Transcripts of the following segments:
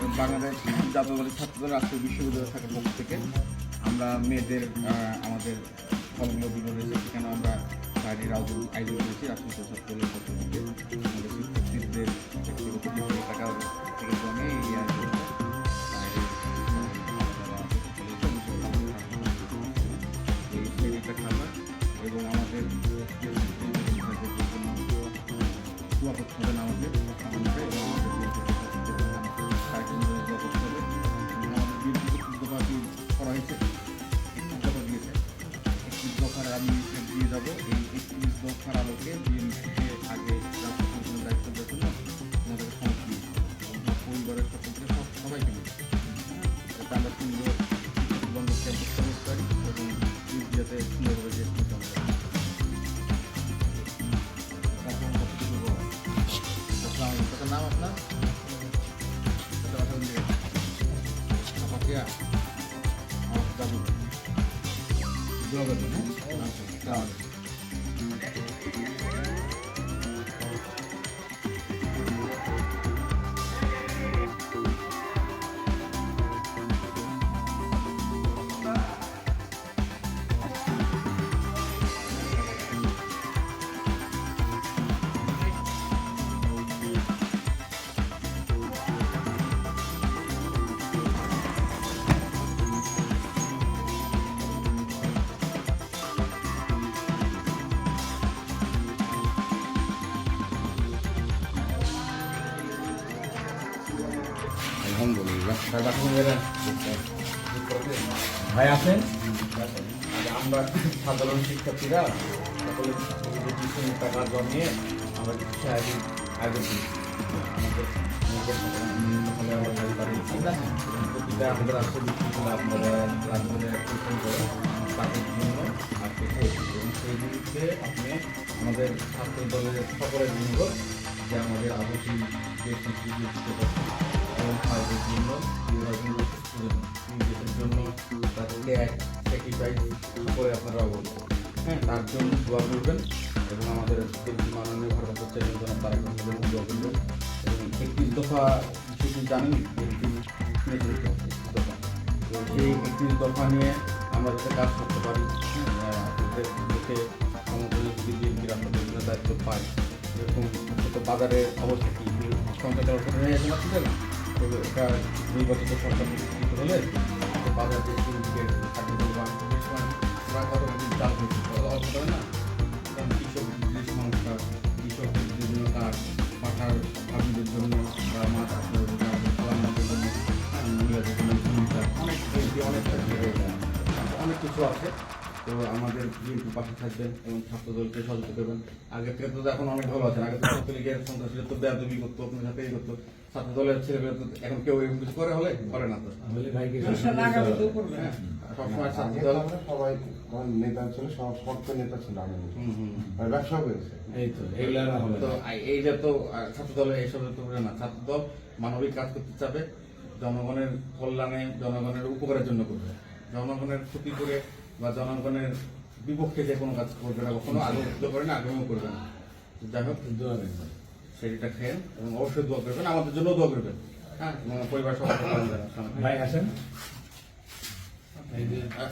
জাতীয়বাদী ছাত্রদের রাষ্ট্রীয় বিশ্ববিদ্যালয় শাখার পক্ষ থেকে আমরা মেয়েদের আমাদের ফলগুলো রয়েছে সেখানে আমরা শাড়ির আয়োজন আয়োজন করেছি রাষ্ট্রীয় ছাত্রদলের পক্ষ থেকে আমাদের শিক্ষার্থীদের থেকে এই এবং আমাদের আমাদের একত্রিশ দফার আলোকে বিএনপিকে আগে রাষ্ট্র সুন্দরভাবে যে নাম আপনার আলাইকুম। কোন জায়গায়? ভাই আছেন? আমরা সাধারণ শিক্ষার্থীরা সকলে পঁচিশ হাজার টাকা জমিয়ে আমরা সাহায্য করি আমাদের বিশ্ববিদ্যালয় আপনারা তাদের জন্য আজকে আবশ্যিক এবং কাজের জন্য দেশের জন্য তার ত্যাগ স্যাক্রিফাইস সকলে আপনারা অবগত হ্যাঁ তার জন্য দোয়া করবেন এবং আমাদের মাননীয় ভারত চেয়ারম্যান জনাব তারেক রহমানের দোয়া করবেন এবং একত্রিশ দফা সেটি জানেন তো সেই একত্রিশ দফা নিয়ে আমরা যাতে কাজ করতে পারি আপনাদের বিএনপির আপনাদের দায়িত্ব পাই এরকম বাজারের অবস্থা কি সংখ্যা কথা হয়ে গেছে না তো এটা নির্বাচিত সরকার নির্বাচিত হলে তো বাজার যে অল্প করে না। কারণ কৃষক সংস্থা কাঠ পাঠার জন্য বা মাছ আপনার অনেক অনেক কিছু আছে। তো আমাদের বিএনপি পাশে থাকবেন এবং ছাত্রদলকে সহযোগিতা করবেন। আগে থেকে তো এখন অনেক ভালো আছেন। আগে তো ছাত্রলীগের সন্ত্রাসীরা তো বেয়াদবি করতো আপনার সাথে এই করতো। ছাত্র দলের ছেলেমেয়েরা তো এখন কেউ এরকম কিছু করে হলে করে না তো। হ্যাঁ, সবসময় ছাত্র দল সবাই নেতা ছিল সব শক্ত নেতা ছিল আমি হুম, হুম। আর ব্যবসা করেছে। এই তো এগুলা হবে তো আই- এইটা তো ছাত্র দলের এইসব তো করে না। ছাত্র দল মানবিক কাজ করতে চাবে জনগণের কল্যাণে জনগণের উপকারের জন্য করবে। জনগণের ক্ষতি করে বা জনগণের বিপক্ষে যে কোনো কাজ করবে না কখনো আগে করে না আগামীও করবে না। যাই হোক দোয়া। সেটা খেয়ে এবং অবশ্যই দোয়া করবেন আমাদের জন্য দোয়া করবেন। হ্যাঁ এবং পরিবার সবাই ভাই আসেন।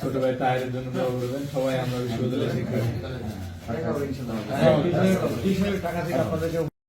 ছোট ভাই তাহের জন্য দোয়া করবেন সবাই আমরা বিশ্ববিদ্যালয়ে ইনশাল্লাহ হ্যাঁ, টিউশনের টাকা থেকে আপনাদেরকে